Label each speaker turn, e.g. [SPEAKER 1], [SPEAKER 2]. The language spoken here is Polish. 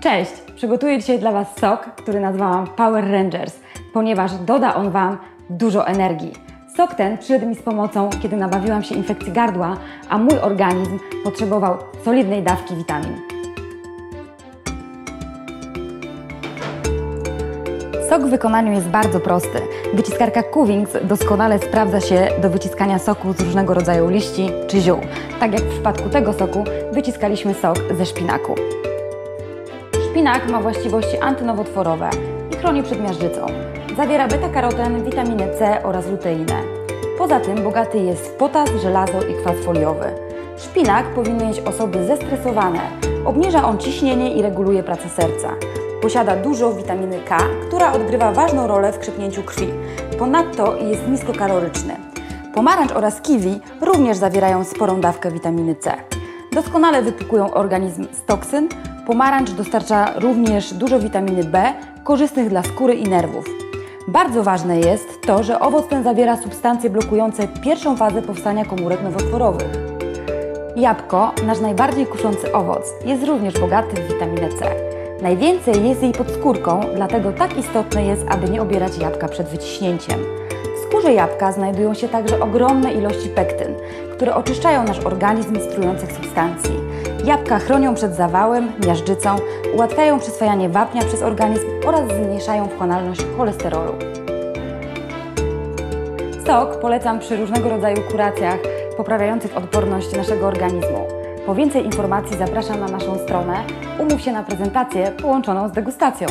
[SPEAKER 1] Cześć! Przygotuję dzisiaj dla Was sok, który nazwałam Power Rangers, ponieważ doda on Wam dużo energii. Sok ten przyszedł mi z pomocą, kiedy nabawiłam się infekcji gardła, a mój organizm potrzebował solidnej dawki witamin. Sok w wykonaniu jest bardzo prosty. Wyciskarka Cuvings doskonale sprawdza się do wyciskania soku z różnego rodzaju liści czy ziół. Tak jak w przypadku tego soku wyciskaliśmy sok ze szpinaku. Szpinak ma właściwości antynowotworowe i chroni przed miażdżycą. Zawiera beta-karoten, witaminę C oraz luteinę. Poza tym bogaty jest w potas, żelazo i kwas foliowy. Szpinak powinny jeść osoby zestresowane. Obniża on ciśnienie i reguluje pracę serca. Posiada dużo witaminy K, która odgrywa ważną rolę w krzepnięciu krwi. Ponadto jest niskokaloryczny. Pomarańcz oraz kiwi również zawierają sporą dawkę witaminy C. Doskonale wypłukują organizm z toksyn. Pomarańcz dostarcza również dużo witaminy B, korzystnych dla skóry i nerwów. Bardzo ważne jest to, że owoc ten zawiera substancje blokujące pierwszą fazę powstania komórek nowotworowych. Jabłko, nasz najbardziej kuszący owoc, jest również bogaty w witaminę C. Najwięcej jest jej pod skórką, dlatego tak istotne jest, aby nie obierać jabłka przed wyciśnięciem. Skórze jabłka znajdują się także ogromne ilości pektyn, które oczyszczają nasz organizm z trujących substancji. Jabłka chronią przed zawałem, miażdżycą, ułatwiają przyswajanie wapnia przez organizm oraz zmniejszają wchłonalność cholesterolu. Sok polecam przy różnego rodzaju kuracjach poprawiających odporność naszego organizmu. Po więcej informacji zapraszam na naszą stronę. Umów się na prezentację połączoną z degustacją.